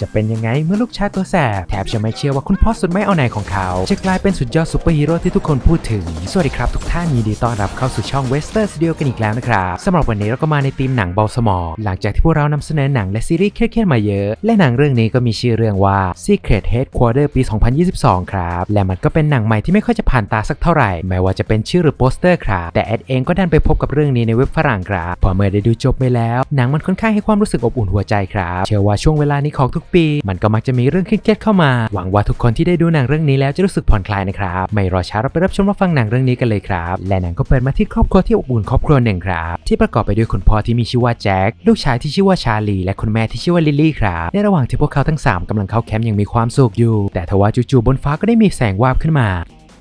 จะเป็นยังไงเมื่อลูกชายตัวแสบแทบจะไม่เชื่อว่าคุณพ่อสุดไม่เอาไหนของเขา จะกลายเป็นสุดยอดซูเปอร์ฮีโร่ที่ทุกคนพูดถึง สวัสดีครับทุกท่านยินดีต้อนรับเข้าสู่ช่องเวสเตอร์สตูดิโอกันอีกแล้วนะครับสำหรับวันนี้เราก็มาในธีมหนังเบาสมองหลังจากที่พวกเรานำเสนอหนังและซีรีส์เครียดๆมาเยอะ และหนังเรื่องนี้ก็มีชื่อเรื่องว่า Secret Headquarter ปี 2022 ครับและมันก็เป็นหนังใหม่ที่ไม่ค่อยจะผ่านตาสักเท่าไหร่แม้ว่าจะเป็นชื่อหรือโปสเตอร์ครับแต่แอดเองก็ดันไปพบกับเรื่องนี้ในเว็บฝรั่งครับพอเมื่อได้ดูจบไปแล้ว หนังมันค่อนข้างให้ความรู้สึกอบอุ่นหัวใจครับเชื่อว่าช่วงเวลานี้ของทุกปี มันก็มักจะมีเรื่องเครียดเข้ามา หวังว่าทุกคนที่ได้ดูหนังเรื่องนี้แล้วจะรู้สึกผ่อนคลายนะครับ ไม่รอช้าเราไปรับชมรับฟังหนังเรื่องนี้กันเลยครับ และหนังก็เปิดมาที่ครอบครัวที่อบอุ่นครอบครัวหนึ่งครับ ที่ประกอบไปด้วยคุณพ่อที่มีชื่อว่าแจ็ค ลูกชายที่ชื่อว่าชาลี และคุณแม่ที่ชื่อว่าลิลลี่ครับ ในระหว่างที่พวกเขาทั้งสามกำลังเข้าแคมป์อย่างมีความสุขอยู่ แต่ทว่าจู่ๆบนฟ้าก็ได้มีแสงวาบขึ้นมา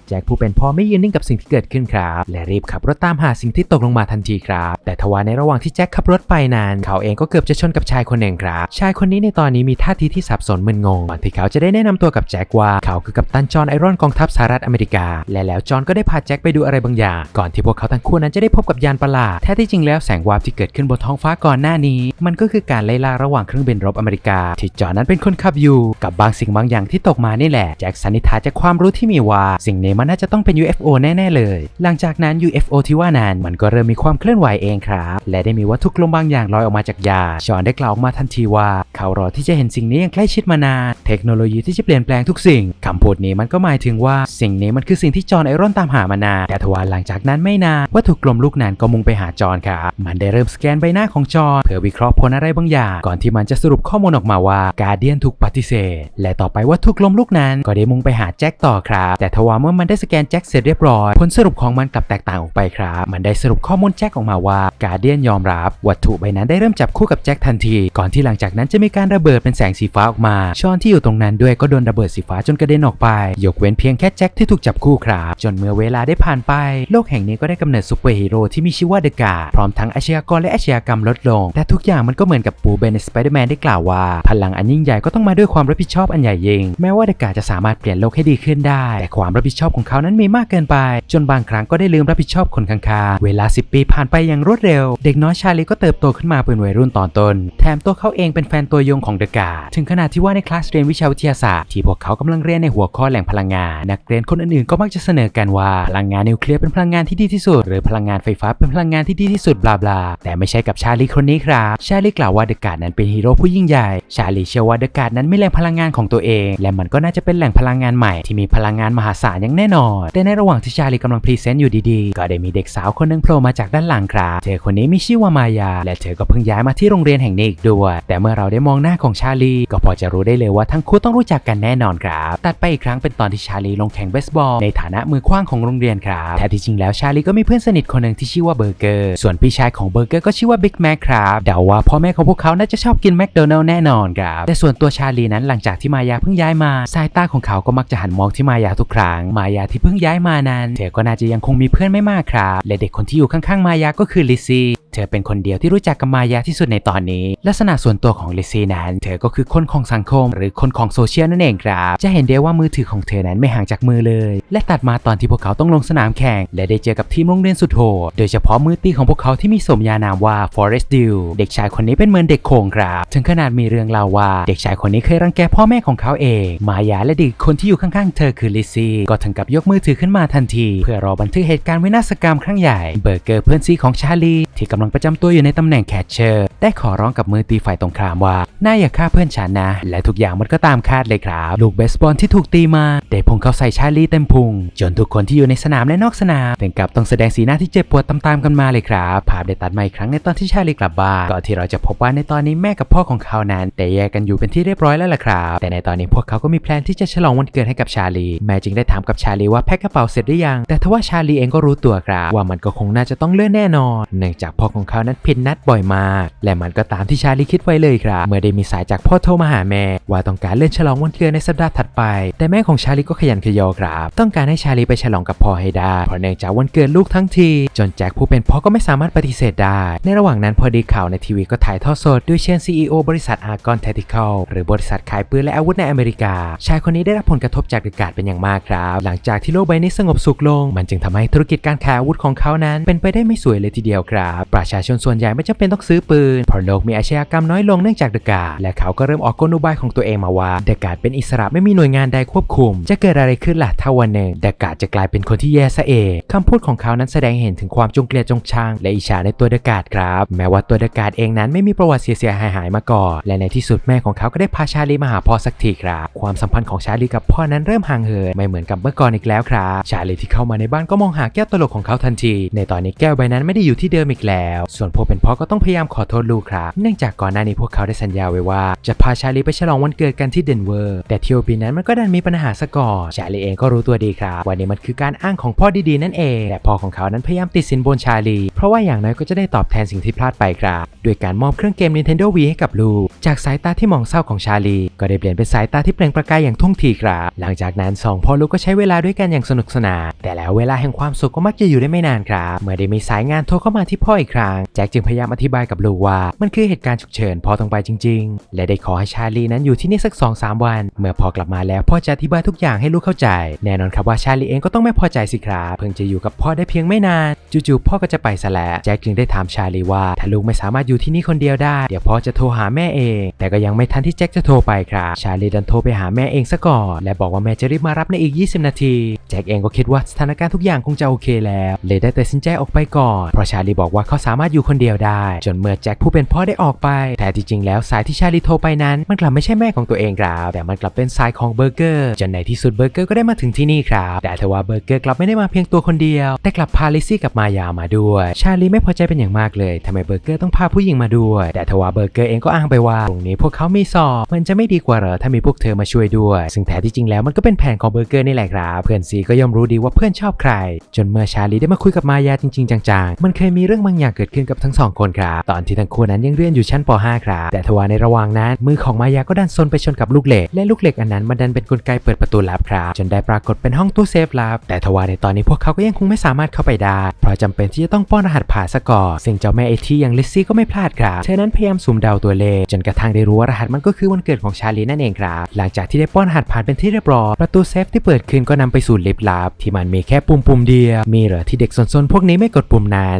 แจ็คผู้เป็นพ่อไม่ยืนนิ่งกับสิ่งที่เกิดขึ้นครับ และรีบขับรถตามหาสิ่งที่ตกลงมาทันทีครับ แต่ทว่าในระหว่างที่แจ็คขับรถไปนานเขาเองก็เกือบจะชนกับชายคนหนึ่งครับ ชายคนนี้ในตอนนี้มีท่าทีที่สับสนมึนงงก่อนที่เขาจะได้แนะนำตัวกับแจ็คว่าเขาคือกัปตันจอห์นไอรอนกองทัพสหรัฐอเมริกา และแล้วจอห์นก็ได้พาแจ็คไปดูอะไรบางอย่าง ก่อนที่พวกเขาทั้งคู่นั้นจะได้พบกับยานประหลาดแท้ที่จริงแล้วแสงวาบที่เกิดขึ้นบนท้องฟ้าก่อนหน้านี้ มันก็คือการไล่ล่าระหว่างเครื่องบินรบอเมริกา ที่จอห์นนั้นเป็นคนขับอยู่ กับบางสิ่งบางอย่างที่ตกมานี่แหละแจ็คสันนิษฐานจากความรู้ที่มีว่าสิ่งนี้มันน่าจะต้องเป็น UFO แน่ ๆ เลย หลังจากนั้น UFO ที่ว่านั้นมันก็เริ่มมีความเคลื่อนไหวเองครับ และได้มีวัตถุกลมบางอย่างลอยออกมาจากยาชอนได้กล่าวออกมาทันทีว่า เขารอที่จะเห็นสิ่งนี้อย่างใกล้ชิดมานาน เทคโนโลยีที่จะเปลี่ยนแปลงทุกสิ่งคำพูดนี้มันก็หมายถึงว่าสิ่งนี้มันคือสิ่งที่จอห์นไอรอนตามหามานานแต่ทว่าหลังจากนั้นไม่นานวัตถุกลมลูกนั้นก็มุ่งไปหาจอห์นครับมันได้เริ่มสแกนใบหน้าของจอห์นเพื่อวิเคราะห์ผลอะไรบางอย่าง ก่อนที่มันจะสรุปข้อมูลออกมาว่าการเดียนถูกปฏิเสธ และต่อไปวัตถุกลมลูกนั้นก็ได้มุ่งไปหาแจ็คต่อครับแต่ทว่าเมื่อมันได้สแกนแจ็คเสร็จเรียบร้อย ผลสรุปของมันกลับแตกต่างออกไปครับ มันได้สรุปข้อมูลแจ็คออกมาว่าการเดียนยอมรับ วัตถุใบนั้นได้เริ่มจับคู่กับแจ็คทันที ก่อนที่หลังจากนั้นจะมีการระเบิดเป็นแสงสีฟ้าออกมาชอนที่อยู่ตรงนั้นด้วยก็โดนระเบิดสีฟ้าจนกระเด็นออกไปยกเว้นเพียงแค่แจ็คที่ถูกจับคู่ครับจนเมื่อเวลาได้ผ่านไป โลกแห่งนี้ก็ได้กำเนิดซูเปอร์ฮีโร่ที่มีชื่อว่าเดกาพร้อมทั้งอาชญากรและอาชญากรรมลดลงแต่ทุกอย่างมันก็เหมือนกับปูเบนในสไปเดอร์แมนได้กล่าวว่า พลังอันยิ่งใหญ่ก็ต้องมาด้วยความรับผิดชอบอันใหญ่ยิ่งแม้ว่าเดกาจะสามารถเปลี่ยนโลกให้ดีขึ้นได้แต่ความรับผิดชอบของเขานั้นมีมากเกินไป จนบางครั้งก็ได้ลืมรับผิดชอบคนข้างๆ เวลา 10 ปีผ่านไปอย่างรวดเร็ว เด็กน้อยชาลีก็เติบโตขึ้นมาเป็นวัยรุ่นตอนต้น แถมตัวเขาเองเป็นแฟนตัวยงของเดอะกาถึงขนาดที่ว่าในคลาสเรียนวิชาวิทยาศาสตร์ที่พวกเขากำลังเรียนในหัวข้อแหล่งพลังงาน นักเรียนคนอื่นๆก็มักจะเสนอกันว่าพลังงานนิวเคลียร์เป็นพลังงานที่ดีที่สุด หรือพลังงานไฟฟ้าเป็นพลังงานที่ดีที่สุดบลาบลาแต่ไม่ใช่กับชาลีคนนี้ครับชาลีกล่าวว่าเดอะกานั้นเป็นฮีโร่ผู้ยิ่งใหญ่ชาลีเชื่อว่าเดกานั้นไม่แหล่งพลังงานของตัวเอง และมันก็น่าจะเป็นแหล่งพลังงานใหม่ที่มีพลังงานมหาศาลอย่างแน่นอน แต่ในระหว่างที่ชาลีกำลังพรีเซนต์อยู่ดีๆ ก็ได้มีเด็กสาวคนหนึงโผล่มาจากด้านหลังครับเธอคนนี้มีชื่อว่ามายา และเธอก็เพิ่งย้ายมาที่โรงเรียนแห่งนี้อีกด้วย แต่เมื่อเราได้มองหน้าของชาลี ก็พอจะรู้ได้เลยว่าทั้งคู่ต้องรู้จักกันแน่นอนครับตัดไปอีกครั้งเป็นตอนที่ชาลีลงแข่งเบสบอลในฐานะมือขว้างของโรงเรียนครับแท้ที่จริงแล้วชาลีก็มีเพื่อนสนิทคนหนึ่งที่ชื่อว่าเบอร์เกอร์ส่วนพี่ชายของเบอร์เกอร์ก็ชื่อว่าบิ๊กแม็กครับเดาว่าพ่อแม่ของพวกเขาน่าจะชอบกินแมคโดนัลล์แน่นอนครับแต่ส่วนตัวชาลีนั้นหลังจากที่มายาเพิ่งย้ายมาสายตาของเขาก็มักจะหันมองที่มายาทุกครั้งมายาที่เพิ่งย้ายมานั้น เธอก็น่าจะยังคงมีเพื่อนไม่มากครับ และเด็กคนที่อยู่ข้างๆมายาก็คือลิซี่เธอเป็นคนเดียวที่รู้จักกับมายาที่สุดในตอนนี้ ลักษณะส่วนตัวของลิซี่นั้น เธอก็คือคนของสังคม หรือคนของโซเชียลนั่นเองครับ จะเห็นได้ว่ามือถือของเธอนั้นไม่ห่างจากมือเลย และตัดมาตอนที่พวกเขาต้องลงสนามแข่ง และได้เจอกับทีมโรงเรียนสุดโหดโดยเฉพาะมือตีของพวกเขาที่มีสมญานามว่า Forest Dew เด็กชายคนนี้เป็นเหมือนเด็กโขงครับถึงขนาดมีเรื่องเล่าว่าเด็กชายคนนี้เคยรังแกพ่อแม่ของเขาเอง มายาและเด็กคนที่อยู่ข้างๆ เธอคือลิซี่ก็ถึงกับยกมือถือขึ้นมาทันที เพื่อรอบันทึกเหตุการณ์วินาศกรรมครั้งใหญ่ เบอร์เกอร์เพื่อนซีของชาลี ที่กำลังประจำตัวอยู่ในตำแหน่งแคชเชอร์ ได้ขอร้องกับมือตีฝ่ายตรงข้ามว่าน่าอย่าฆ่าเพื่อนฉันนะ และทุกอย่างมันก็ตามคาดเลยครับ ลูกเบสบอลที่ถูกตีมาได้พุ่งเข้าใส่ชาลีเต็มพุง จนทุกคนที่อยู่ในสนามและนอกสนามถึงกับต้องแสดงสีหน้าที่เจ็บปวดตามๆกันมาเลยครับภาพได้ตัดมาอีกครั้งในตอนที่ชาลีกลับบ้านก่อนที่เราจะพบว่าในตอนนี้แม่กับพ่อของเขานั้นได้แยกกันอยู่เป็นที่เรียบร้อยแล้วล่ะครับแต่ในตอนนี้พวกเขาก็มีแพลนที่จะฉลองวันเกิดให้กับชาลีแม่จึงได้ถามกับชาลีว่าแพ็คกระเป๋าเสร็จหรือยัง แต่ทว่าชาลีเองก็รู้ตัวครับว่ามันก็คงน่าจะต้องเลื่อนแน่นอนเนื่องจากพ่อของเขานั้นผิดนัดบ่อยมาก และมันก็ตามที่ชาลีคิดไว้เลยครับ เมื่อได้มีสายจากพ่อโทรมาหาแม่ ว่าต้องการเลื่อนฉลองวันเกิดในสัปดาห์ถัดไป แต่แม่ของชาลีก็ขยันขยอครับ ต้องการให้ชาลีไปฉลองกับพ่อให้ได้เพราะเนื่องจากวันเกิดลูกทั้งที จนแจ็คผู้เป็นพ่อก็ไม่สามารถปฏิเสธได้ ในระหว่างนั้นพอดีข่าวในทีวีก็ถ่ายทอดสดด้วยเชิญ CEO บริษัทอาร์กอนเทติคอลหรือบริษัทขายปืนและอาวุธในอเมริกา ชายคนนี้ได้รับผลกระทบจากอากาศเป็นอย่างมากครับหลังงจากที่โลกใบนี้สงบสุขลง มันจึงทำให้ธุรกิจการขายอาวุธของเขานั้น เป็นไปได้ไม่สวยเลยทีเดียวครับ ประชาชนส่วนใหญ่ไม่จำเป็นต้องซื้อปืนเพราะโลกมีอาชญากรรมน้อยลงเนื่องจากเดอะกาและเขาก็เริ่มออกกลอุบายของตัวเองมาว่าเดอะกาเป็นอิสระไม่มีหน่วยงานใดควบคุม จะเกิดอะไรขึ้นล่ะถ้าวันหนึ่งเดอะกาจะกลายเป็นคนที่แย่ซะเองคำพูดของเขานั้นแสดงเห็นถึงความจงเกลียดจงชังและอิจฉาในตัวเดอะกาครับ แม้ว่าตัวเดอะกาเองนั้นไม่มีประวัติเสียหายหายมาก่อน และในที่สุดแม่ของเขาก็ได้พาชาลีมาหาพ่อสักทีครับ ความสัมพันธ์ของชาลีกับพ่อนั้นเริ่มห่างเหินไม่เหมือนกับเมื่อก่อนอีกแล้วครับชาลีที่เข้ามาในบ้านก็มองหาแก้วตลกของเขาทันที ในตอนนี้แก้วใบนั้นไม่ได้อยู่ที่เดิมอีกแล้ว ส่วนผู้เป็นพ่อก็ต้องพยายามขอโทษลูกครับ เนื่องจากก่อนหน้านี้พวกเขาได้สัญญาไว้ว่า จะพาชาลีไปฉลองวันเกิดกันที่เดนเวอร์ แต่เที่ยวปีนั้นมันก็ดันมีปัญหาซะก่อนชาลีเองก็รู้ตัวดีครับวันนี้มันคือการอ้างของพ่อดีๆนั่นเองและพ่อของเขานั้นพยายามติดสินบนชาลี เพราะว่าอย่างน้อยก็จะได้ตอบแทนสิ่งที่พลาดไปครับด้วยการมอบเครื่องเกม Nintendo Wii ให้กับลูก จากสายตาที่มองเศร้าของชาลี ก็ได้เปลี่ยนเป็นสายตาที่เปล่งประกายอย่างทุ่งทีครับหลังจากนั้นสองพ่อลูกก็ใช้เวลาด้วยกันอย่างสนุกสนาน แต่แล้วเวลาแห่งความสุขก็มักจะอยู่ได้ไม่นานครับ เมื่อได้มีสายงานโทรเข้ามาที่พ่ออีกครั้ง แจ็คจึงพยายามอธิบายกับลูกว่า มันคือเหตุการณ์ฉุกเฉินพ่อต้องไปจริง ๆ และได้ขอให้ชาลีนั้นอยู่ที่นี่สัก2อสวัน เมื่อพ่อกลับมาแล้วพ่อจะอธิบายทุกอย่างให้ลูกเข้าใจ แน่นอนครับว่าชาลีเองก็ต้องไม่พอใจสิครับ เพิ่งจะอยู่กับพ่อได้เพียงไม่นาน จู่ๆพ่อก็จะไปซะแล้ว แจ็คจึงได้ถามชาลีว่าถ้าลูกไม่สามารถอยู่ที่นี่คนเดียวได้ เดี๋ยวพ่อจะโทรหาแม่เอง แต่ก็ยังไม่ทันที่แจ็คจะโทรไปครับ ชาลีดันโทรไปหาแม่เองซะก่อน และบอกว่าแม่จะรีบมารับในอีก 20 นาทีแจ็คเองก็คิดว่าสถานการณ์ทุกอย่างคงจะโอเคแล้ว เลยได้ตัดสินใจออกไปก่อนเพราะชาลีบอกว่าเขาสามารถอยู่คนเดียวได้ จนเมื่อแจ็คผู้เป็นพ่อได้ออกไป แต่จริงๆแล้วสายที่ชาลีโทรไปนั้นมันกลับไม่ใช่แม่ของตัวเองครับแต่มันกลับเป็นสายของเบอร์เกอร์จนในที่สุดเบอร์เกอร์ก็ได้มาถึงที่นี่ครับแต่ทว่าเบอร์เกอร์กลับไม่ได้มาเพียงตัวคนเดียว แต่กลับพาลิซี่กับมายามาด้วย ชาลีไม่พอใจเป็นอย่างมากเลยทำไมเบอร์เกอร์ต้องพาผู้หญิงมาด้วย แต่ทว่าเบอร์เกอร์เองก็อ้างไปว่าตรงนี้พวกเขามีสอบมันจะไม่ดีกว่าเหรอถ้ามีพวกเธอมาช่วยด้วย ซึ่งแท้ที่จริงแล้วมันก็เป็นแผนของเบอร์เกอร์นี่แหละครับเพื่อนซีก็ย่อมรู้ดีว่าเพื่อนชอบใคร จนเมื่อชาลีได้มาคุยกับมายาจริงๆ จังๆ มันเคยมีเรื่องบางอย่างเกิดขึ้นกับทั้งสองคนครับ ตอนที่ทั้งคู่นั้นยังเรียนอยู่ชั้นป .5 ครับแต่ทว่าในระหว่างนั้นมือของมายาก็ดันซนไปชนกับลูกเหล็ก และลูกเหล็กอันนั้นมันดันเป็นกลไกเปิดประตูลับครับจนได้ปรากฏเป็นห้องตู้เซฟลับ แต่ทว่าในตอนนี้พวกเขาก็ยังคงไม่สามารถเข้าไปได้เพราะจำเป็นที่จะต้องป้อนรหัสผ่านซะก่อนซึ่งเจ้าแม่ไอทีอย่างลิซซี่ก็ไม่พลาดครับเธอนั้นพยายามสุ่มเดาตัวเลขจนกระทั่งได้รู้ว่ารหัสมันก็คือวันเกิดของชาลีนั่นเองครับหลังจากที่ได้ป้อนรหัสผ่านเป็นที่เรียบร้อยประตูเซฟที่เปิดขึ้นก็นำไปสู่ลิฟลับที่มันมีแค่ปุ่มปุ่มเดียว มีเหรอที่เด็กสนๆพวกนี้ไม่กดปุ่มนั้น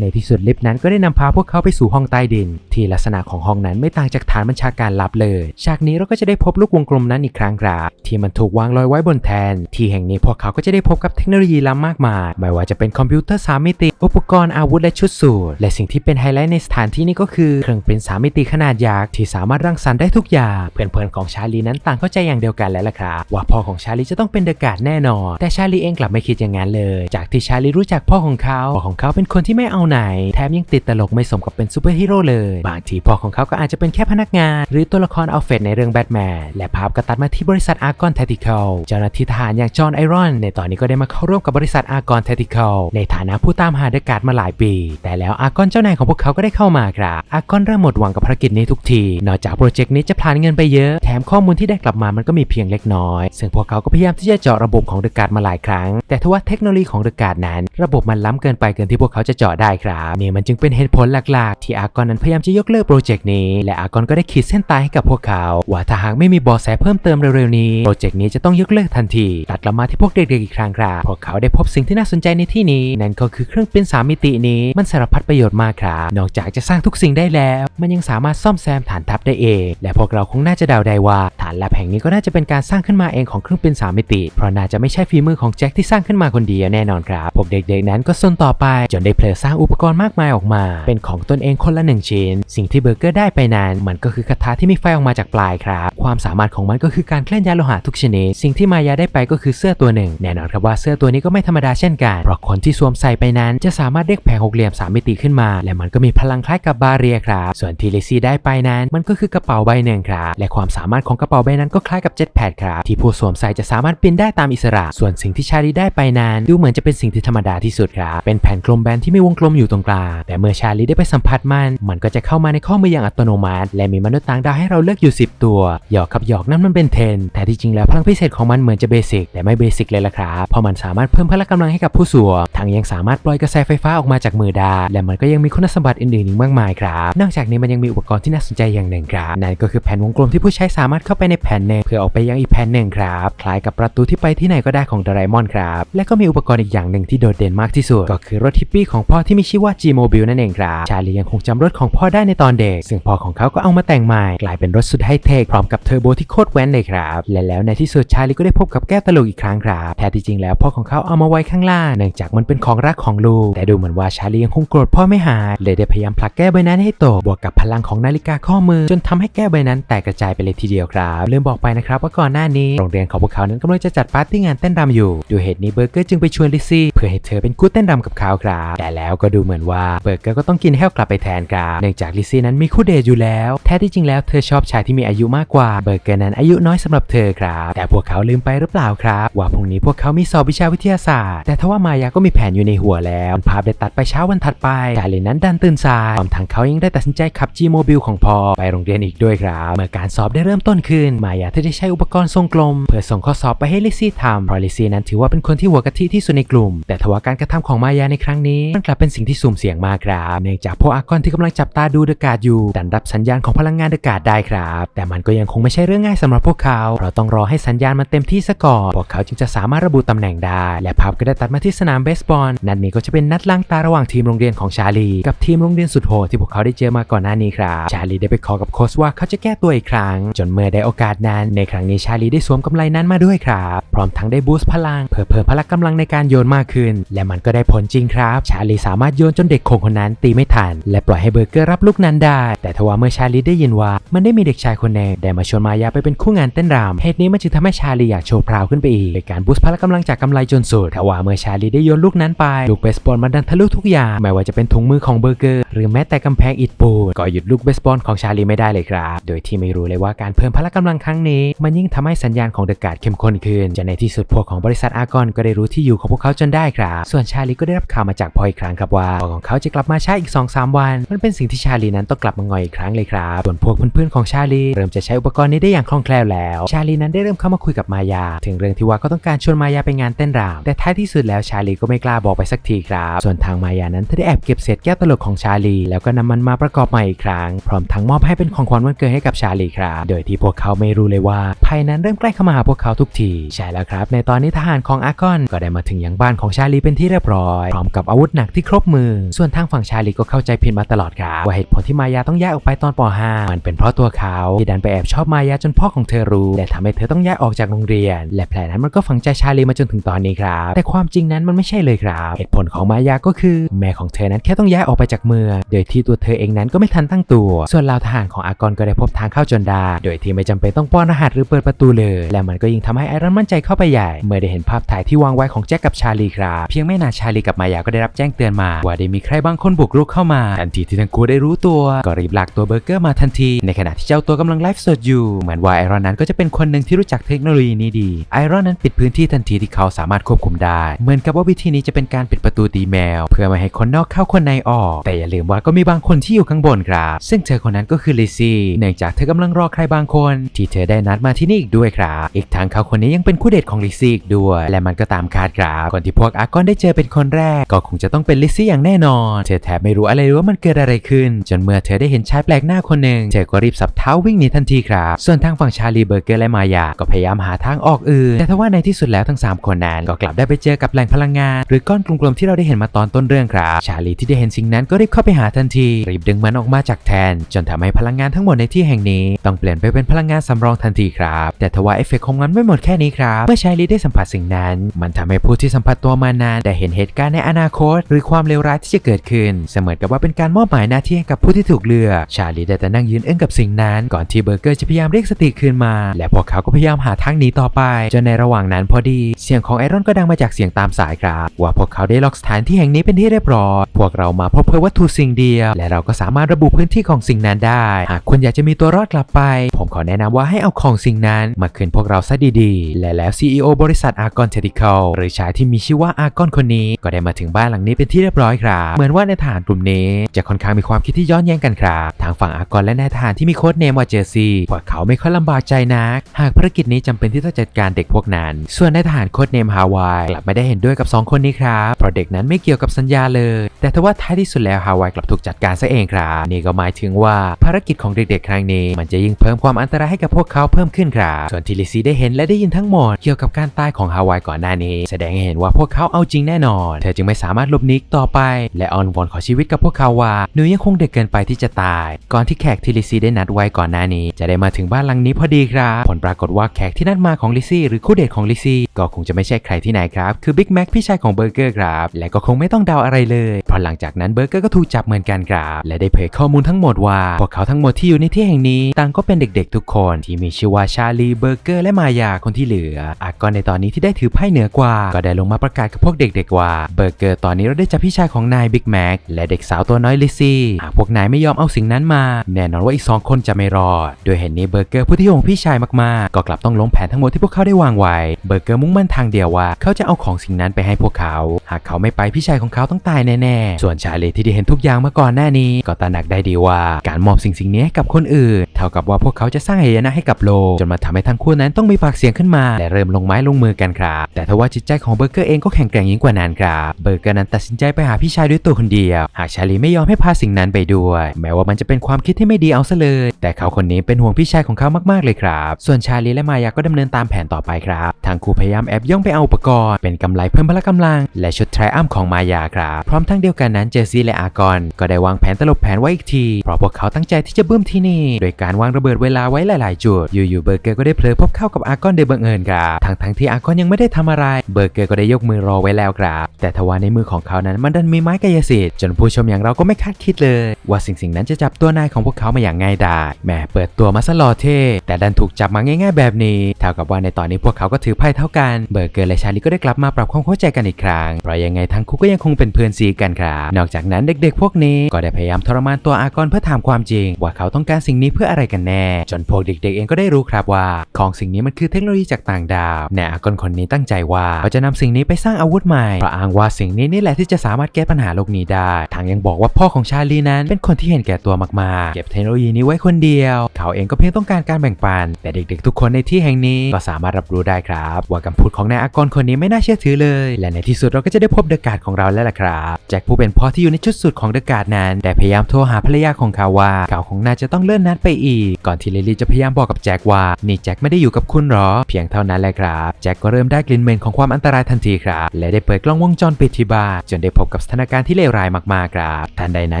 ในที่สุดลิฟต์นั้นก็ได้นำพาพวกเขาไปสู่ห้องใต้ดิน ที่ลักษณะของห้องนั้นไม่ต่างจากฐานบัญชาการลับเลย ฉากนี้เราก็จะได้พบลูกวงกลมนั้นอีกครั้งครับที่มันถูกวางลอยไว้บนแทน ที่แห่งนี้พวกเขาก็จะได้พบกับเทคโนโลยีล้ำมากมาย ไม่ว่าจะเป็นคอมพิวเตอร์3มิติ อุปกรณ์อาวุธและชุดสูทและสิ่งที่เป็นไฮไลท์ในสถานที่นี้ก็คือเครื่องปริ้น3มิติขนาดยักษ์ที่สามารถรังสรรค์ได้ทุกอย่างเพื่อนๆของชาลีนั้นต่างเข้าใจอย่างเดียวกันแล้วล่ะครับว่าพ่อของชาลีจะต้องเป็นเดอะการ์ดแน่นอน แต่ชาลีเองกลับไม่คิดอย่างนั้นเลย จากที่ชาลีรู้จักพ่อของเขาพ่อของเขาเป็นคนที่ไม่เอาไหน แถมยังติดตลกไม่สมกับเป็นซูเปอร์ฮีโร่เลย บางทีพ่อของเขาก็อาจจะเป็นแค่พนักงาน หรือตัวละครอัลเฟดในเรื่องแบทแมน และภาพก็ตัดมาที่บริษัทอาร์กอนเทติคอลเจ้าหน้าที่ทหารอย่างจอห์นไอรอน ในตอนนี้ก็ได้มาเข้าร่วมกับบริษัทอาร์กอนเทติคอลในฐานะผู้ตามหาเดอะการ์ดมาหลายปี แต่แล้วอาร์กอนเจ้านายของพวกเขาก็ได้เข้ามาครับอาร์กอนเริ่มหมดหวังกับภารกิจนี้ทุกที นอกจากโปรเจกต์นี้จะพลานเงินไปเยอะ แถมข้อมูลที่ได้กลับมามันก็มีเพียงเล็กน้อย ซึ่งพวกเขาก็พยายามที่จะเจาะระบบของเดอะการ์ดมาหลายครั้ง แต่ทว่าเทคโนโลยีของเดอะการ์ดนั้น ระบบมันล้ำเกินไปเกินที่พวกเขาจะเจาะได้ครับนี่มันจึงเป็นเหตุผลหลักๆ ที่อากอนนั้นพยายามจะยกเลิกโปรเจกต์นี้ และอากอนก็ได้ขีดเส้นตายให้กับพวกเขา ว่าถ้าหากไม่มีเบอแสเพิ่มเติมเร็วๆนี้โปรเจกต์นี้จะต้องยกเลิกทันที ตัดลับมาที่พวกเด็กๆอีกครั้งครับพวกเขาได้พบสิ่งที่น่าสนใจในที่นี้ นั่นก็คือเครื่องปิ้นสามมิตินี้มันสารพัดประโยชน์มากครับนอกจากจะสร้างทุกสิ่งได้แล้ว มันยังสามารถซ่อมแซมฐานทัพได้เอง และพวกเราคงน่าจะเดาได้ว่า ฐานแลบแห่งนี้ก็น่าจะเป็นการสร้างขึ้นมาเองของเครื่องปิ้นสามมิติ เพราะน่าจะไม่ใช่ฝีมือของแจ็คที่สร้างขึ้นมาคนเดียวแน่นอนครับพวกเด็กๆนั้นก็ซนต่อไปจนได้เพลสร้างอุปกรณ์มากมายออกมา เป็นของตนเองคนละหนึ่งชิ้น สิ่งที่เบอร์เกอร์ได้ไปนั้น มันก็คือคาถาที่มีไฟออกมาจากปลายครับ ความสามารถของมันก็คือการเคลื่อนย้ายโลหะทุกชนิด สิ่งที่มายาได้ไปก็คือเสื้อตัวหนึ่ง แน่นอนครับว่าเสื้อตัวนี้ก็ไม่ธรรมดาเช่นกัน เพราะคนที่สวมใส่ไปนั้น จะสามารถเรียกแผงหกเหลี่ยมสามมิติขึ้นมา และมันก็มีพลังคล้ายกับบาเรียครับ ส่วนทีเลซี่ได้ไปนั้น มันก็คือกระเป๋าใบหนึ่งครับ และความสามารถของกระเป๋าใบนั้นก็คล้ายกับเจ็ตแพดครับ ที่ผู้สวมใส่จะสามารถบินได้ตามอิสระ ส่วนสิ่งที่ชาลีได้ไปนั้น ดูเหมือนจะเป็นสิ่งที่ธรรมดาที่สุดครับ เป็นแผ่นกลมแบนที่มีวงกลมอยู่ตรงกลาง แต่เมื่อชาลีได้ไปสัมผัสมัน มันก็จะเข้ามาในข้อมืออย่างอัตโนมัติ และมีมนุษย์ต่างดาวให้เราเลือกอยู่ 10 ตัว หยอกกับหยอกนั่นมันเป็นเทน แต่ที่จริงแล้วพลังพิเศษของมันเหมือนจะเบสิกแต่ไม่เบสิกเลยล่ะครับ เพราะมันสามารถเพิ่มพละกำลังให้กับผู้สวมทั้งยังสามารถปล่อยกระแสไฟฟ้าออกมาจากมือได้ และมันก็ยังมีคุณสมบัติอื่นๆอีกมากมายครับ นอกจากนี้มันยังมีอุปกรณ์ที่น่าสนใจอย่างหนึ่งครับ นั่นก็คือแผ่นวงกลมที่ผู้ใช้สามารถเข้าไปในแผ่นหนึ่งเพื่อออกไปยังอีกแผ่นหนึ่งครับ คล้ายกับประตูที่ไปที่ไหนก็ได้ของดราเอมอนครับ และก็มีอุปกรณ์อีกอย่างหนึ่งที่โดดเด่นมากที่สุด ก็คือรถทิปปี้ของพ่อที่มีชื่อว่า G-Mobile นั่นเองครับ ชาลียังคงจำรถของพ่อได้ในตอนเด็ก ซึ่งพ่อของเขาก็เอามาแต่งใหม่ กลายเป็นรถสุดไฮเทคพร้อมกับเทอร์โบที่โคตรแว้นเลยครับ และแล้วในที่สุดชาลีก็ได้พบกับแก้วตลกอีกครั้งครับ แท้ที่จริงแล้วพ่อของเขาเอามาไว้ข้างล่าง เนื่องจากมันเป็นของรักของลูก แต่ดูเหมือนว่าชาลียังคงโกรธพ่อไม่หาย เลยได้พยายามผลักแก้วใบนั้นให้ตก บวกกับพลังของนาฬิกาข้อมือ จนทำให้แก้วใบนั้นแตกกระจายไปเลยทีเดียวครับลืมบอกไปนะครับว่าก่อนหน้านี้โรงเรียนของพวกเขานั้นกำลังจะจัดปาร์ตี้งานเต้นรำอยู่ ดูเหตุนี้เบอร์เกอร์จึงไปชวนลิซี่เพื่อให้เธอเป็นคู่เต้นรำกับเขาครับแต่แล้วก็ดเหมือนว่าเบอร์เกอร์ก็ต้องกินแห้วกลับไปแทนครับเนื่องจากลิซี่นั้นมีคู่เดทอยู่แล้ว แท้ที่จริงแล้วเธอชอบชายที่มีอายุมากกว่าเบอร์เกอร์นั้นอายุน้อยสำหรับเธอครับแต่พวกเขาลืมไปหรือเปล่าครับ ว่าพรุ่งนี้พวกเขามีสอบวิชาวิทยาศาสตร์ แต่ทว่ามายาก็มีแผนอยู่ในหัวแล้วภาพได้ตัดไปเช้าวันถัดไปชาลีนั้นดันตื่นสายพร้อมทั้งเขายังได้ตัดสินใจขับจีโมบิลของพ่อไปโรงเรียนอีกด้วยครับเมื่อการสอบได้เริ่มต้นขึ้นมายาเธอได้ใช้อุปกรณ์ทรงกลม เพื่อส่งข้อสอบไปให้ลิซี่ทำเพราะลิซี่นั้นถือว่าเป็นคนที่หัวกะทิที่สุดในกลุ่ม แต่ทว่าการกระทำของมายาในครั้งนี้มันกลับเป็นสิ่งที่สุ่มเสี่ยงมากครับเนื่องจากพวกอากอนที่กำลังจับตาดูอะการ์ดอยู่ดันรับสัญญาณของพลังงานอะการ์ดได้ครับ แต่มันก็ยังคงไม่ใช่เรื่องง่ายสำหรับพวกเขาเพราะต้องรอให้สัญญาณมันเต็มที่ซะก่อนพวกเขาจึงจะสามารถระบุตำแหน่งได้ และภาพก็ได้ตัดมาที่สนามเบสบอลนัดนี้ก็จะเป็นนัดล้างตาระหว่างทีมโรงเรียนของชาลี กับทีมโรงเรียนสุดโหดที่พวกเขาได้เจอมาก่อนหน้านี้ครับชาลีได้ไปขอกับโค้ชว่าเขาจะแก้ตัวอีกครั้ง จนเมื่อได้โอกาสนั้น ในครั้งนี้ชาลีได้สวมกำไลนั้นมาด้วยครับพร้อมทั้งได้บูสต์พลังเพื่อเพิ่มพละกำลังในการโยนมากขึ้น และมันก็ได้ผลจริงครับ ชาลีสามารถโยนจนเด็กโขงคนนั้นตีไม่ทัน และปล่อยให้เบอร์เกอร์รับลูกนั้นได้ แต่ทว่าเมื่อชาลีได้ยินว่า มันได้มีเด็กชายคนหนึ่งได้มาชวนมายาไปเป็นคู่งานเต้นรำเหตุนี้มันจึงทำให้ชาลีอยากโชว์พราวขึ้นไปอีกโดยการบูสต์พละกำลังจากกำไลจนสุดแต่ว่าเมื่อชาลีได้โยนลูกนั้นไปลูกเบสบอลมันดันทะลุทุกอย่างไม่ว่าจะเป็นถุงมือของเบอร์เกอร์หรือแม้แต่กำแพงอิฐปูนก็หยุดลูกเบสบอลของชาลีไม่ได้เลยครับโดยที่ไม่รู้เลยว่าการเพิ่มพละกำลังครั้งนี้ มันยิ่งทำให้สัญญาณของเดอะการ์ดเข้มข้นขึ้นจนในที่สุดพวกของบริษัทอากอนก็ได้รู้ที่อยู่ของพวกเขาจนได้ครับส่วนชาลีก็ได้รับข่าวมาจากพ่ออีกครั้งครับว่าของเขาจะกลับมาช้าอีก 2-3 วัน มันเป็นสิ่งที่ชาลีนั้นต้องกลับมางอยอีกครั้งเลยครับ ส่วนพวกเพื่อนๆของชาลีเริ่มจะใช้อุปกรณ์นี้ได้อย่างคล่องแคล่วแล้ว ชาลีนั้นได้เริ่มเข้ามาคุยกับมายา ถึงเรื่องที่ว่าเขาต้องการชวนมายาไปงานเต้นรำแต่ท้ายที่สุดแล้วชาลีก็ไม่กล้าบอกไปสักทีครับ ส่วนทางมายานั้นเธอได้แอบเก็บเศษแก้วตลกของชาลี แล้วก็นำมันมาประกอบใหม่อีกครั้ง พร้อมทั้งมอบให้เป็นของขวัญวันเกิดให้กับชาลีครับ โดยที่พวกเขาไม่รู้เลยว่าภัยนั้นเริ่มใกล้เข้ามาหาพวกเขาทุกที ใช่แล้วครับ ในตอนนี้ทหารของอากอนก็ได้มาถึงยังบ้านของชาลีเป็นที่เรียบร้อย พร้อมกับอาวุธหนักที่ครบมือ ส่วนทางฝั่งชาลีก็เข้าใจผิดมาตลอดครับว่าเหตุผลที่มายาต้องย้ายออกไปตอนป .5 มันเป็นเพราะตัวเขาที่ดันไปแอบชอบมายาจนพ่อของเธอรู้ และทำให้เธอต้องย้ายออกจากโรงเรียน และแผลนั้นมันก็ฝังใจชาลีมาจนถึงตอนนี้ครับ แต่ความจริงนั้นมันไม่ใช่เลยครับ เหตุผลของมายาก็คือ แม่ของเธอนั้นแค่ต้องย้ายออกไปจากเมืองโดยที่ตัวเธอเองนั้นก็ไม่ทันตั้งตัว ส่วนเหล่าทหารของอากอนก็ได้พบทางเข้าจนได้ โดยที่ไม่จำเป็นต้องป้อนรหัสหรือเปิดประตูเลย และมันก็ยิ่งทำให้ไอรอนมั่นใจเข้าไปใหญ่ เมื่อได้เห็นภาพถ่ายที่วางไว้ของแจ็คกับชาลีครับ เพียงไม่นานชาลีกับมายาก็ได้รับแจ้งเตือนมาว่าได้มีใครบางคนบุกรุกเข้ามา ทันทีที่ทั้งคู่ได้รู้ตัวก็รีบลากตัวเบอร์เกอร์มาทันที ในขณะที่เจ้าตัวกำลังไลฟ์สดอยู่ เหมือนว่าไอรอนนั้นก็จะเป็นคนหนึ่งที่รู้จักเทคโนโลยีนี้ดี ไอรอนนั้นปิดพื้นที่ทันทีที่เขาสามารถควบคุมได้ เหมือนกับว่าวิธีนี้จะเป็นการปิดประตูตีแมว เพื่อไม่ให้คนนอกเข้าคนในออก แต่อย่าลืมว่าก็มีบางคนที่อยู่ข้างบนครับซึ่งเธอคนนั้นก็คือลิซี่เนื่องจากเธอกำลังรอใครบางคน ที่เธอได้นัดมาที่นี่อีกด้วยครับอีกทางเขาคนนี้ยังเป็นคู่เดทของลิซี่อีกด้วย และมันก็ตามคาดครับก่อนที่พวกอากอนได้เจอเป็นคนแรกก็คงจะต้องเป็นลิซี่อย่างแน่นอน เธอแทบไม่รู้อะไรเลยว่ามันเกิดอะไรขึ้น จนเมื่อเธอได้เห็นชายแปลกหน้าคนหนึ่งเธอก็รีบสับเท้าวิ่งหนีทันทีครับ ส่วนทางฝั่งชาลีเบอร์เกอร์และมายา ก็พยายามหาทางออกอื่น แต่ทว่าในที่สุดแล้วทั้ง 3 คนนั้นก็กลับได้ไปเจอกับแหล่งพลังงาน หรือก้อนกลมๆที่เราได้เห็นมาตอนต้นเรื่องครับ ชาลีที่ได้เห็นสิ่งนั้นก็รีบเข้าไปหาทันที รีบดึงมันออกมาจากแทน จนทำให้พลังงานทั้งหมดในที่แห่งนี้ ต้องเปลี่ยนไปเป็นพลังงานสำรองทันทีครับ แต่ทว่าเอฟเฟกต์ของมันไม่หมดแค่นี้ครับ เมื่อชาลีได้สัมผัสสิ่งนั้น มันทำให้ผู้ที่สัมผัสตัวมันนั้นได้เห็นเหตุการณ์ในอนาคต หรือความเลวร้ายที่จะเกิดขึ้น เสมือนกับว่าเป็นการมอบหมายหน้าที่ให้กับผู้ที่ถูกเลือกชาลีได้แต่นั่งยืนอึ้งกับสิ่งนั้น ก่อนที่เบอร์เกอร์จะพยายามเรียกสติคืนมา และพวกเขาก็พยายามหาทางหนีต่อไปจนในระหว่างนั้นพอดี เสียงของไอรอนก็ดังมาจากเสียงตามสายครับว่าพวกเขาได้ล็อกสถานที่แห่งนี้เป็นที่เรียบร้อยพวกเรามาพบเพื่อวัตถุสิ่งเดียว และเราก็สามารถระบุพื้นที่ของสิ่งนั้นได้ หากคุณอยากจะมีตัวรอดกลับไป ผมขอแนะนำว่าให้เอาของสิ่งนั้น มาคืนพวกเราซะดีๆ และแล้ว CEO บริษัทอาร์กอนเทดิคอลหรือชายที่มีชื่อว่าอาร์กอนคนนี้ก็ได้มาถึงบ้านหลังนี้เป็นที่เรียบร้อยร้อยครับ เหมือนว่าในทหารกลุ่มนี้จะค่อนข้างมีความคิดที่ย้อนแย้งกันครับ ทางฝั่งอากรและนายทหารที่มีโค้ดเนมว่าเจอซี่พวกเขาไม่ค่อยลำบากใจนัก หากภารกิจนี้จำเป็นที่ต้องจัดการเด็กพวกนั้น ส่วนนายทหารโค้ดเนมฮาวายกลับไม่ได้เห็นด้วยกับสองคนนี้ครับเพราะเด็กนั้นไม่เกี่ยวกับสัญญาเลย แต่ทว่าท้ายที่สุดแล้วฮาวายกลับถูกจัดการซะเองครับนี่ก็หมายถึงว่าภารกิจของเด็กๆ ครั้งนี้ มันจะยิ่งเพิ่มความอันตรายให้กับพวกเขาเพิ่มขึ้นครับส่วนทีลิซี่ได้เห็นและได้ยินทั้งหมดเกี่ยวกับการตายของฮาวายก่อนหน้านี้ แสดงให้เห็นว่าพวกเขาเอาจริงแน่นอน เธอจึงไม่สามารถหลบหนีต่อไป และออนวอนขอชีวิตกับพวกเขาว่าหนูยังคงเด็กเกินไปที่จะตาย ก่อนที่แขกที่ลิซี่ได้นัดไว้ก่อนหน้านี้ จะได้มาถึงบ้านหลังนี้พอดีครับผลปรากฏว่าแขกที่นัดมาของลิซี่หรือคู่เดทของลิซี่ก็คงจะไม่ใช่ใครที่ไหนครับ คือบิ๊กแม็กพี่ชายของเบอร์เกอร์ครับและก็คงไม่ต้องเดาอะไรเลยเพราะหลังจากนั้นเบอร์เกอร์ก็ถูกจับเหมือนกันครับและได้เผยข้อมูลทั้งหมดว่าพวกเขาทั้งหมดที่อยู่ในที่แห่งนี้ต่างก็เป็นเด็กๆ ทุกคนที่มีชื่อว่าชาลีเบอร์เกอร์และมายาคนที่เหลืออากรในตอนนี้ที่ได้ถือไพ่เหนือกว่า ก็ได้ลงมาประกาศกับพวกเด็ก ๆ ว่าเบอร์เกอร์ตอนนี้เราได้จับพี่ชายของนายบิ๊กแม็กและเด็กสาวตัวน้อยลิซี่หากพวกนายไม่ยอมเอาสิ่งนั้นมา แน่นอนว่าอีกสองคนจะไม่รอด โดยเห็นนี้เบอร์เกอร์ผู้ที่ห่วงพี่ชายมากๆ ก็กลับต้องล้มแผนทั้งหมดที่พวกเขาได้วางไว้ เบอร์เกอร์มุ่งมั่นทางเดียวว่า เขาจะเอาของสิ่งนั้นไปให้พวกเขา หากเขาไม่ไปพี่ชายของเขาต้องตายแน่ๆ ส่วนชาลีที่ได้เห็นทุกอย่างมาก่อนหน้านี้ ก็ตระหนักได้ดีว่า การมอบสิ่งสิ่งนี้ให้กับคนอื่น เท่ากับว่าพวกเขาจะสร้างเหยนะให้กับโลกจนมาทำให้ทั้งคู่นั้นต้องมีปากเสียงขึ้นมาและเริ่มลงไม้ลงมือกันครับแต่ทว่าจิตใจของเบอร์เกอร์เองก็แข็งแกร่งยิ่งกว่านั้นครับเบอร์เกอร์นั้นตัดสินใจไปหาพี่ชายด้วยตัวคนเดียว หากชาลีไม่ยอมให้พาสิ่งนั้นไปด้วย แม้ว่ามันจะเป็นความคิดที่ไม่ดีเอาซะเลย แต่เขาคนนี้เป็นห่วงพี่ชายของเขามากๆเลยครับ ส่วนชาลีและมายาก็ดำเนินตามแผนต่อไปครับทางครูพยายามแอบย่องไปเอาอุปกรณ์เป็นกำไลเพิ่มพละกำลัง และชุดไทรอัมของมายาครับพร้อมทั้งเดียวกันนั้นเจสซี่และอากอนก็ได้วางแผนตลบแผนไว้อีกทีเพราะพวกเขาตั้งใจที่จะบึ้มที่นี่ โดยการวางระเบิดเวลาไว้หลาย ๆ จุดอยู่ๆเบอร์เกอร์ก็ได้เผลอพบเข้ากับอากอนโดยบังเอิญครับทั้งๆที่อากอนยังไม่ได้ทำอะไร เบอร์เกอร์ก็ได้ยกมือรอไว้แล้วครับแต่ทว่าในมือของเขานั้นมันดันมีไม้กายสิทธิ์จนผู้ชมอย่างเราก็ไม่คาดคิดเลย ว่าสิ่งสิ่งนั้นจะจับตัวนายของพวกเขามาอย่างง่ายดายแหมเปิดตัวมาซะหล่อเท่แต่ดันถูกจับมาง่าย ๆ แบบนี้เท่ากับว่าในตอนนี้พวกเขาก็ถือไพ่เท่ากันเบอร์เกอร์และชาลีก็ได้กลับมาปรับความเข้าใจกันอีกครั้งเพราะยังไงทั้งคู่ก็ยังคงเป็นเพื่อนซีกันครับนอกจากนั้นเด็กๆ พวกนี้ก็ได้พยายามทรมานตัวอากอนเพื่อถามความจริง ว่าเขาต้องการสิ่งนี้เพื่ออะไรกันแน่ จนพวกเด็กๆ เองก็ได้รู้ครับว่า ของสิ่งนี้มันคือเทคโนโลยีจากต่างดาวแน่อากอนคนนี้ตั้งใจว่าเขาจะนำสิ่งนี้ไปสร้างอาวุธใหม่เพราะอ้างว่าสิ่งนี้นี่แหละที่จะสามารถแก้ปัญหาโลกนี้ได้ทางยังบอกว่าพ่อของชาลีนั้น เป็นคนที่เห็นแก่ตัวมากๆ เก็บเทคโนโลยีนี้ไว้คนเดียว เขาเองก็เพียงต้องการการแบ่งปัน แต่เด็กๆ ทุกคนในที่แห่งนี้ก็สามารถรับรู้ได้ครับ ว่าคำพูดของนายอากรคนนี้ไม่น่าเชื่อถือเลย และในที่สุดเราก็จะได้พบเดอะการ์ดของเราแล้วล่ะครับแจ็คผู้เป็นพ่อที่อยู่ในชุดสุดของเดอะการ์ดนั้นได้พยายามโทรหาภรรยาของเขาว่าเขาคงน่าจะต้องเลื่อนนัดไปอีก ก่อนที่ลิลลี่จะพยายามบอกกับแจ็คว่านี่แจ็คไม่ได้อยู่กับคุณหรอ เพียงเท่านั้นแหละครับแจ็คก็เริ่มได้กลิ่นเหม็นของความอันตรายทันทีครับและได้เปิดกล้องวงจรปิดที่บ้านจนได้พบกับสถานการณ์ที่เลวร้ายมากๆครับทันใดนั้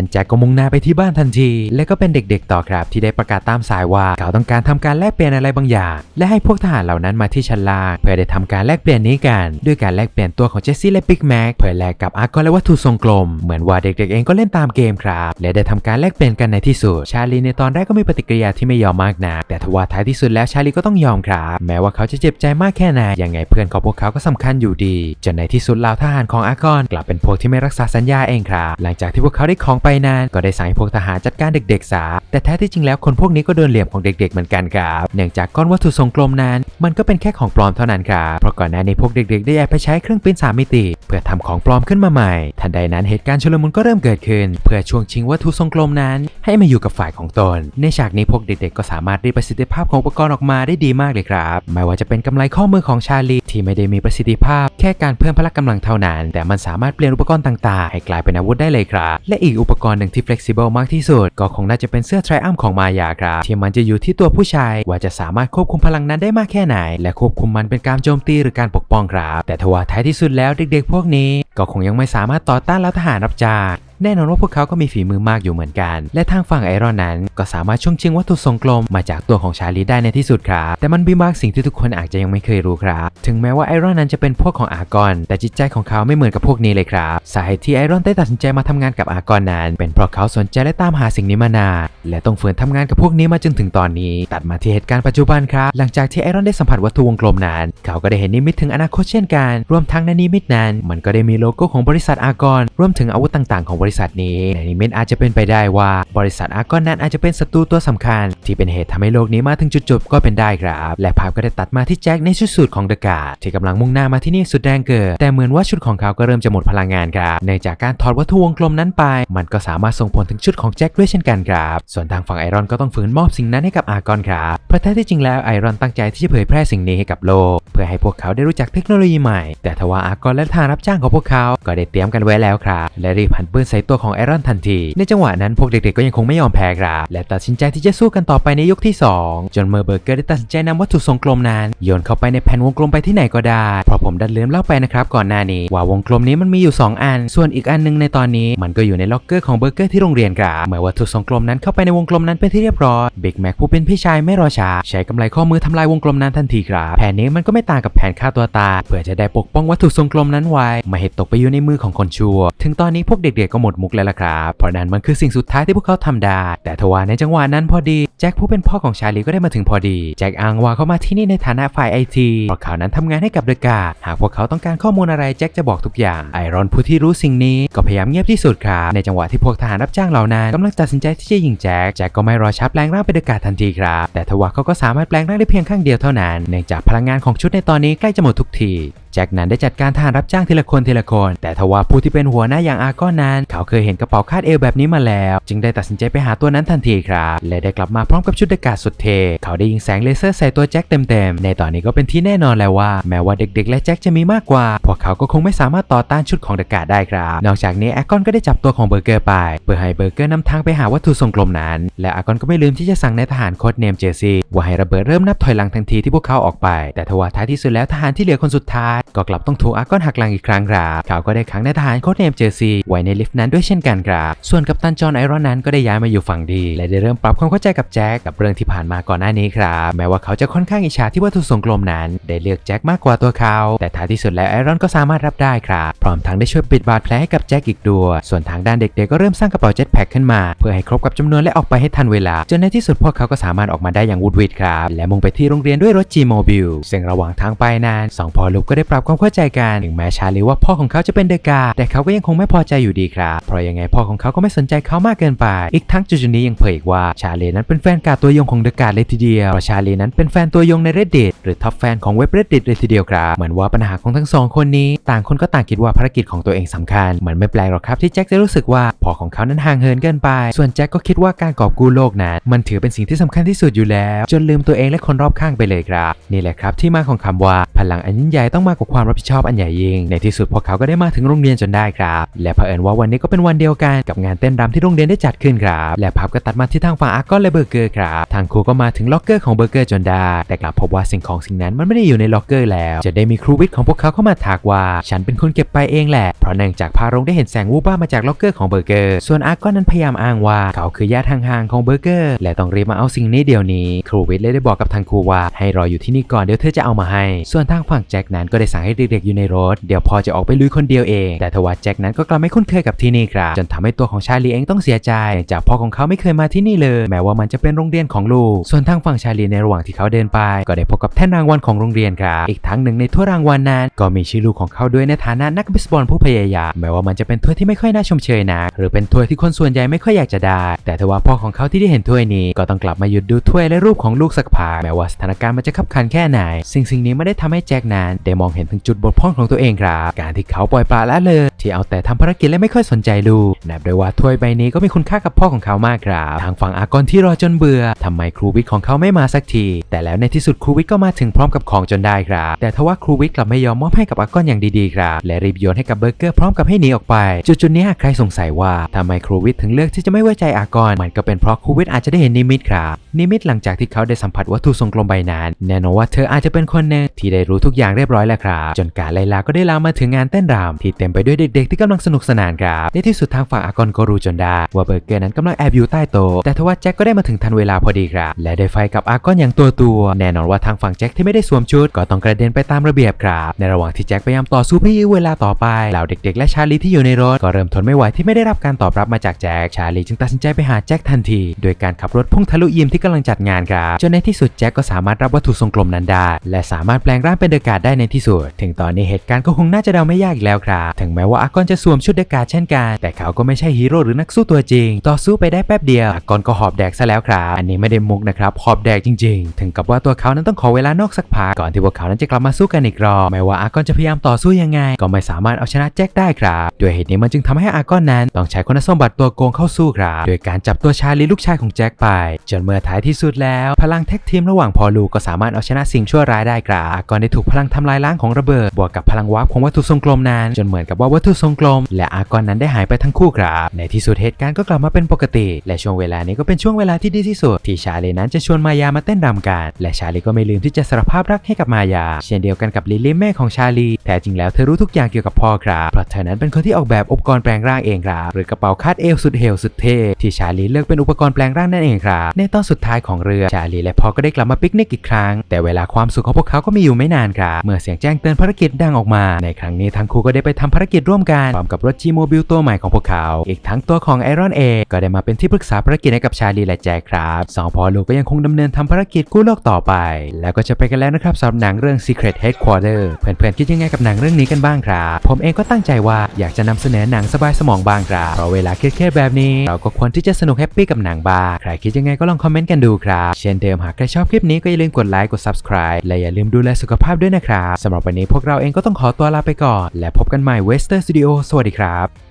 นแจ็คก็มุ่งหน้าไปที่บ้านทันที และก็เป็นเด็กๆต่อครับที่ได้ประกาศตามสายว่าเขาต้องการทำการแลกเปลี่ยนอะไรบางอย่าง และให้พวกทหารเหล่านั้นมาที่ชั้นล่างเพื่อได้ทำการแลกเปลี่ยนนี้กัน ด้วยการแลกเปลี่ยนตัวของเจสซี่และบิ๊กแม็กเพื่อแลกกับอาร์กอนและวัตถุทรงกลม เหมือนว่าเด็กๆเองก็เล่นตามเกมครับและได้ทำการแลกเปลี่ยนกันในที่สุดชาลีในตอนแรกก็มีปฏิกิริยาที่ไม่ยอมมากนักแต่ทว่าท้ายที่สุดแล้วชาลีก็ต้องยอมครับแม้ว่าเขาจะเจ็บใจมากแค่ไหนยังไงเพื่อนของพวกเขาก็สำคัญอยู่ดีจนในที่สุดเหล่าทหารของอาร์กอนกลับเป็นพวกที่ไม่รักษาสัญญาเองครับ หลังจากที่พวกเขาได้ของไปนานก็ได้สั่งให้พวกทหารจัดการเด็กๆซะแต่แท้ที่จริงแล้วคนพวกนี้ก็โดนเหลี่ยมของเด็ก ๆ เหมือนกันครับเนื่องจากก้อนวัตถุทรงกลมนั้น มันก็เป็นแค่ของปลอมเท่านั้นครับเพราะก่อนหน้านี้พวกเด็ก ๆ ได้แอบไปใช้เครื่องปิ้นสามมิติ เพื่อทำของปลอมขึ้นมาใหม่ ทันใดนั้นเหตุการณ์ชุลมุนก็เริ่มเกิดขึ้น เพื่อช่วงชิงวัตถุทรงกลมนั้น ให้มาอยู่กับฝ่ายของตน ในฉากนี้พวกเด็กๆก็สามารถรีประสิทธิภาพของอุปกรณ์ออกมาได้ดีมากเลยครับไม่ว่าจะเป็นกำไลข้อมือของชาลีที่ไม่ได้มีประสิทธิภาพ แค่การเพิ่มพละกำลังเท่านั้น แต่มันสามารถเปลี่ยนอุปกรณ์ต่างๆ ให้กลายเป็นอาวุธได้เลยครับ และอีกอุปกรณ์หนึ่งที่ flexible มากที่สุด ก็คงน่าจะเป็นเสื้อไทรอัมของมายาครับ ที่มันจะอยู่ที่ตัวผู้ชาย ว่าจะสามารถควบคุมพลังนั้นได้มากแค่ไหน และควบคุมมันเป็นการโจมตีหรือการปกป้องครับ แต่ทว่าท้ายที่สุดแล้วเด็กๆ พวกนี้ ก็คงยังไม่สามารถต่อต้านรัฐทหารรับจ้างแน่นอนว่าพวกเขาก็มีฝีมือมากอยู่เหมือนกัน และทางฝั่งไอรอนนั้น ก็สามารถช่วงชิงวัตถุทรงกลมมาจากตัวของชาลีได้ในที่สุดครับแต่มันมีบางสิ่งที่ทุกคนอาจจะยังไม่เคยรู้ครับ ถึงแม้ว่าไอรอนนั้นจะเป็นพวกของอากอน แต่จิตใจของเขาไม่เหมือนกับพวกนี้เลยครับสาเหตุที่ไอรอนได้ตัดสินใจมาทำงานกับอากอนนั้น เป็นเพราะเขาสนใจและตามหาสิ่งนี้มานานและต้องฝืนทำงานกับพวกนี้มาจนถึงตอนนี้ ตัดมาที่เหตุการณ์ปัจจุบันครับ หลังจากที่ไอรอนได้สัมผัสวัตถุวงกลมนั้น เขาก็ได้เห็นนิมิตถึงอนาคตเช่นกัน รวมทั้งในนิมิตนั้น มันก็ได้มีโลโก้ของบริษัทอากอน รวมถึงอาวุธต่าง ๆ ของบริษัทนี้ในนิมิตอาจจะเป็นไปได้ว่าบริษัทอาร์กอนนั้นอาจจะเป็นศัตรูตัวสำคัญ ที่เป็นเหตุทำให้โลกนี้มาถึงจุดจบก็เป็นได้ครับ และภาพก็ได้ตัดมาที่แจ็คในชุดสูทของเดอะการ์ดที่กำลังมุ่งหน้ามาที่นี่สุดแรงเกิดแต่เหมือนว่าชุดของเขาก็เริ่มจะหมดพลังงานครับเนื่องจากการถอดวัตถุวงกลมนั้นไป มันก็สามารถส่งผลถึงชุดของแจ็คด้วยเช่นกันครับส่วนทางฝั่งไอรอนก็ต้องฝืนมอบสิ่งนั้นให้กับอาร์กอนครับเพราะแท้ที่จริงแล้วไอรอนตั้งใจที่จะเผยแพร่สิ่งนี้ให้กับโลก เพื่อให้พวกเขาได้รู้จักเทคโนโลยีใหม่ แต่ทว่าอาร์กอนและทางรับจ้างของพวกเขาก็ได้เตรียมกันไว้แล้วครับและรีบหันปืนใส่ตัวของไอรอนทันที ในจังหวะนั้นพวกเด็กๆก็ยังคงไม่ยอมแพ้ครับและตัดสินใจที่จะสู้กันต่อไปในยกที่ 2 จนเมอร์เบอร์เกอร์ได้ตัดสินใจนำวัตถุทรงกลมนั้นโยนเข้าไปในแผ่นวงกลมไปที่ไหนก็ได้เพราะผมดันลืมเล่าไปนะครับก่อนหน้านี้ ว่าวงกลมนี้มันมีอยู่ 2 อัน ส่วนอีกอันหนึงในตอนนี้ มันก็อยู่ในล็อกเกอร์ของเบอร์เกอร์ที่โรงเรียนครับเมื่อวัตถุทรงกลมนั้นเข้าไปในวงกลมนั้นเป็นที่เรียบร้อยบิ๊กแม็กผู้เป็นพี่ชายไม่รอช้าใช้กำไลข้อมือทำลายวงกลมนั้นทันทีครับแผนนี้มันก็ไม่ต่างกับแผนฆ่าตัวตายเพื่อจะได้ปกป้องวัตถุทรงกลมนั้นไว้ไม่ให้ตกไปอยู่ในมือของคนชั่ว ถึงตอนนี้พวกเด็กๆก็หมดมุกแล้วล่ะครับเพราะนั้นมันคือสิ่งสุดท้ายที่พวกเขาทำได้ แต่ทว่าในจังหวะนั้นพอดีแจ็คผู้เป็นพ่อของชาลีก็ได้มาถึงพอดีแจ็คอ้างว่าเขามาที่นี่ในฐานะฝ่ายไอทีเพราะเขานั้นทำงานให้กับเดอะการ์ดหากพวกเขาต้องการข้อมูลอะไรแจ็คจะบอกทุกอย่าง ไอรอนผู้ที่รู้สิ่งนี้ก็พยายามเงียบที่สุดครับในจังหวะที่พวกทหารรับจ้างเหล่านั้นกำลังตัดสินใจที่จะยิงแจ็คแจ็คก็ไม่รอช้าแปลงร่างเป็นเดอะการ์ดทันทีครับแต่ทว่าเขาก็สามารถแปลงร่างได้เพียงข้างเดียวเท่านั้นเนื่องจากพลังงานของชุดในตอนนี้ใกล้จะหมดทุกที แจ็คนั้นได้จัดการทหารรับจ้างทีละคนทีละคน แต่ทว่าผู้ที่เป็นหัวหน้าอย่างอาร์กอนนั้น เขาเคยเห็นกระเป๋าคาดเอวแบบนี้มาแล้ว จึงได้ตัดสินใจไปหาตัวนั้นทันทีครับ และได้กลับมาพร้อมกับชุดอากาศสุดเท่เขาได้ยิงแสงเลเซอร์ใส่ตัวแจ็คเต็มๆ ในตอนนี้ก็เป็นที่แน่นอนแล้วว่า แม้ว่าเด็กๆ และแจ็คจะมีมากกว่า พวกเขาก็คงไม่สามารถต่อต้านชุดของอะการ์ดได้ครับ นอกจากนี้อาร์กอนก็ได้จับตัวของเบอร์เกอร์ไปเพื่อให้เบอร์เกอร์นำทางไปหาวัตถุทรงกลมนั้น และอาร์กอนก็ไม่ลืมที่จะสั่งในทหารโค้ดเนมเจซี่ว่าให้ระเบิดเริ่มนับถอยหลังทันทีที่พวกเขาออกไป แต่ทว่าท้ายที่สุดแล้วทหารที่เหลือคนสุดท้ายก็กลับต้องถูกอาร์กอนหักหลังอีกครั้งครับเขาก็ได้ขังในทหารโค้ดเนมเจอซีไว้ในลิฟต์นั้นด้วยเช่นกันครับส่วนกัปตันจอห์นไอรอนนั้นก็ได้ย้ายมาอยู่ฝั่งดี และได้เริ่มปรับความเข้าใจกับแจ็คกับเรื่องที่ผ่านมาก่อนหน้านี้ครับแม้ว่าเขาจะค่อนข้างอิจฉาที่วัตถุทรงกลมนั้น ได้เลือกแจ็คมากกว่าตัวเขา แต่ท้ายที่สุดแล้วไอรอนก็สามารถรับได้ครับพร้อมทั้งได้ช่วยปิดบาดแผลให้กับแจ็คอีกด้วยส่วนทางด้านเด็กๆก็เริ่มสร้างกระเป๋าเจ็ตแพ็คขึ้นมา เพื่อให้ครบกับจำนวนและออกไปให้ทันเวลา จนในที่สุดพวกเขาก็สามารถออกมาได้อย่างวุดวิดครับและมุ่งไปที่โรงเรียนด้วยรถ G Mobile ซึ่งระหว่างทางไปนานสองพ่อลูกก็ได้ปรับความเข้าใจกัน ถึงแม้ชาลีว่าพ่อของเขาจะเป็นเดกา แต่เขาก็ยังคงไม่พอใจอยู่ดีครับ เพราะยังไงพ่อของเขาก็ไม่สนใจเขามากเกินไป อีกทั้งจุดๆนี้ยังเผยอีกว่าชาลีนั้นเป็นแฟนการ์ตัวยงของเดกาเลยทีเดียวเพราะชาลีนั้นเป็นแฟนตัวยงใน Reddit หรือท็อปแฟนของเว็บ Reddit เลยทีเดียวครับ เหมือนว่าปัญหาของทั้งสองคนนี้ ต่างคนก็ต่างคิดว่าภารกิจของตัวเองสำคัญ เหมือนไม่แปลกหรอกครับที่แจ็คจะรู้สึกว่าพ่อของเขานั้นห่างเหินเกินไป ส่วนแจ็คก็คิดว่าการกอบกู้โลกนั้นมันถือเป็นสิ่งที่สำคัญที่สุดอยู่แล้ว จนลืมตัวเองและคนรอบข้างไปเลยครับ นี่แหละครับที่มาของคำว่าพลังอันยิ่งใหญ่ต้องมากกว่าความรับผิดชอบอันใหญ่ยิ่ง ในที่สุดพวกเขาก็ได้มาถึงโรงเรียนจนได้ครับ และเผอิญว่าวันนี้ก็เป็นวันเดียวกันกับงานเต้นรำที่โรงเรียนได้จัดขึ้นครับ และภาพก็ตัดมาที่ทางฝั่งอาร์กอนและเบอร์เกอร์ครับ ทางครูก็มาถึงล็อกเกอร์ของเบอร์เกอร์จนได้ แต่กลับพบว่าสิ่งของสิ่งนั้นมันไม่ได้อยู่ในล็อกเกอร์แล้ว จะได้มีครูวิทย์ของพวกเขาเข้ามาทักว่า ฉันเป็นคนเก็บไปเองแหละ เพราะเนื่องจากพารงได้เห็นแสงวูบบ้ามาจากล็อกเกอร์ของเบอร์เกอร์ ส่วนอาร์กอนนั้นพยายามอ้างว่าเขาคือญาติห่างๆของเบอร์เกอร์ และต้องรีบมาเอาสิ่งนี้เดี๋ยวนี้ ครูวิทย์เลยได้บอกกับทางครูว่าให้รออยู่ที่นี่ก่อนเดี๋ยวเธอจะเอามาให้ ส่วนทางฝั่งแจ็คนั้นก็ได้สั่งให้เด็กๆอยู่ในรถ เดี๋ยวพอจะออกไปลุยคนเดียวเอง แต่ทว่าแจ็คนั้นก็กลับไม่คุ้นเคยกับที่นี่ครับ จนทำให้ตัวของชาลีเองต้องเสียใจ จากพ่อของเขาไม่เคยมาที่นี่เลย แม้ว่ามันจะเป็นโรงเรียนของลูก ส่วนทางฝั่งชาลีในระหว่างที่เขาเดินไป ก็ได้พบกับแท่นรางวัลของโรงเรียนครับ อีกทั้งหนึ่งในถ้วยรางวัลนั้น ก็มีชื่อลูกของเขาด้วยในฐานะนักเบสบอลผู้พยายาม แม้ว่ามันจะเป็นถ้วยที่ไม่ค่อยน่าชมเชยนักหรือเป็นถ้วยที่คนส่วนใหญ่ไม่ค่อยอยากจะได้ แต่ทว่าพ่อของเขาที่ได้เห็นถ้วยนี้ ก็ต้องกลับมาหยุดดูถ้วยและรูปของลูกสักพักแม้ว่าสถานการณ์มันจะขับขันแค่ไหน สิ่งสิ่งนี้ไม่ได้ทำให้แจ็คนั้นได้มองเห็นถึงจุดบกพร่องของตัวเองครับ การที่เขาปล่อยปละละเลย ที่เอาแต่ทำภารกิจและไม่ค่อยสนใจลูกนับได้ว่าถ้วยใบนี้ก็มีคุณค่ากับพ่อของเขามากครับ ทางฝั่งอากอนที่รอจนเบื่อทำไมครูวิทย์ของเขาไม่มาสักที แต่แล้วในที่สุดครูวิทย์ก็มาถึงพร้อมกับของจนได้ครับ แต่ทว่าครูวิทย์กลับไม่ยอมมอบให้กับอากอนอย่างดีๆครับและรีบโยนให้กับเบอร์เกอร์พร้อมกับให้หนีออกไป จุดๆนี้ใครสงสัยว่าทำไมครูวิทย์ถึงเลือกที่จะไม่ไว้ใจอากอนมันก็เป็นเพราะครูวิทย์อาจจะได้เห็นนิมิตครับนิมิตหลังจากที่เขาได้สัมผัสวัตถุทรงกลมใบนั้นแน่นอนว่าเธออาจจะเป็นคนหนึ่งที่ได้รู้ทุกอย่างเรียบร้อยแล้วครับจนการไลลาก็ได้ลามาถึงงานเต้นรำที่เต็มไปด้วยเด็กๆ ที่กำลังสนุกสนานครับในที่สุดทางฝั่งอากอนก็รู้จนได้ว่าเบอร์เกอร์นั้นกำลังแอบอยู่ใต้โต๊ะแต่ทว่าแจ็คก็ได้มาถึงทันเวลาพอดีครับ และได้ไฟกับอากอนอย่างตัวตัวแน่นอนว่าทางฝั่งแจ็คที่ไม่ได้สวมชุดก็ต้องกระเด็นไปตามระเบียบครับในระหว่างที่แจ็คพยายามต่อสู้เพื่อยื้อเวลาต่อไปเหล่าเด็ก ๆ และชาลีที่อยู่ในรถก็เริ่มทนไม่ไหวที่ไม่ได้รับการตอบรับมาจากแจ็คชาลีจึงตัดสินใจไปหาแจ็คทันที โดยการขับรถพุ่งทะลุยิมที่กำลังจัดงานครับจนในที่สุดแจ็คก็สามารถรับวัตถุทรงกลมนั้นได้และสามารถแปลงร่างเป็นเดอะการ์ดได้ในที่สุดถึงตอนนี้เหตุการณ์ก็คงน่าจะเดาไม่ยากอีกแล้วครับถึงแม้ว่าอากอนจะสวมชุดเดกาเช่นกัน แต่เขาก็ไม่ใช่ฮีโร่หรือนักสู้ตัวจริง ต่อสู้ไปได้แป๊บเดียวอากอนก็หอบแดกซะแล้วครับอันนี้ไม่ได้มุกนะครับหอบแดกจริง ๆ ถึงกับว่าตัวเขานั้นต้องขอเวลานอกสักพักก่อนที่พวกเขานั้นจะกลับมาสู้กันอีกรอบไม่ว่าอากอนจะพยายามต่อสู้ยังไง ก็ไม่สามารถเอาชนะแจ็คได้ครับด้วยเหตุนี้มันจึงทำให้อากอนนั้นต้องใช้คุณสมบัติตัวโกงเข้าสู้ครับโดยการจับตัวชาลีลูกชายของแจ็คไปจนเมื่อท้ายที่สุดแล้ว พลังแท็กทีมระหว่างพอลูก็สามารถเอาชนะสิ่งชั่วร้ายได้ครับอากอนได้ถูกพลังทำลายล้างของระเบิดบวกกับพลังวาร์ปของวัตถุทรงกลมนั้น จนเหมือนกับว่าวัตถุทรงกลม และอากอนนั้นได้หายไปทั้งคู่ครับในที่สุดเหตุการณ์ก็กลับมาเป็นปกติ และช่วงเวลานี้ก็เป็นช่วงเวลาที่ดีที่สุด ที่ชาลีนั้นจะชวนมายามาเต้นรำกันและชาลีก็ไม่ลืมที่จะสารภาพรักให้กับมายา เช่นเดียวกันกับลิลลี่แม่ของชาลีแต่จริงแล้วเธอรู้ทุกอย่างเกี่ยวกับพ่อครับเพราะเธอนั้นเป็นคนที่ออกแบบอุปกรณ์แปลงร่างเองครับหรือกระเป๋าคาดเอวสุดเฮลสุดเท่ที่ชาลีเลือกเป็นอุปกรณ์แปลงร่างนั่นเองครับในตอนสุดท้ายของเรือชาลีและพ่อก็ได้กลับมาปิกนิกอีกครั้ง แต่เวลาความสุขของพวกเขาก็มีอยู่ไม่นานครับเมื่อเสียงแจ้งเตือนภารกิจดังออกมา ในครั้งนี้ทั้งคู่ก็ได้ไปทำภารกิจร่วมกันพร้อมกับรถจีโมบิลตัวใหม่ของพวกเขา อีกทั้งตัวของไอรอนเอก็ได้มาเป็นที่ปรึกษาภารกิจให้กับชาลีและแจ็คครับสองพ่อลูกก็ยังคงดำเนินทำภารกิจกู้โลกต่อไป แล้วก็จะไปกันแล้วนะครับสำหรับหนังเรื่อง Secret Headquarter เพื่อนๆคิดยังไงกับหนังเรื่องนี้กันบ้างครับผมเองก็ตั้งใจว่าอยากจะนำเสนอหนังสบายสมองบ้างครับเพราะเวลาเครียดๆแบบนี้ เราก็ควรที่จะสนุกแฮปปี้กับหนังบ้างใครคิดยังไงก็ลองคอมเมนต์กันดูครับเช่นเดิมหากใครชอบคลิปนี้ก็อย่าลืมกดไลค์กด subscribe และอย่าลืมดูแลสุขภาพด้วยนะครับสำหรับวันนี้พวกเราเองก็ต้องขอตัวลาไปก่อน และพบกันใหม่ Western Studio สวัสดีครับ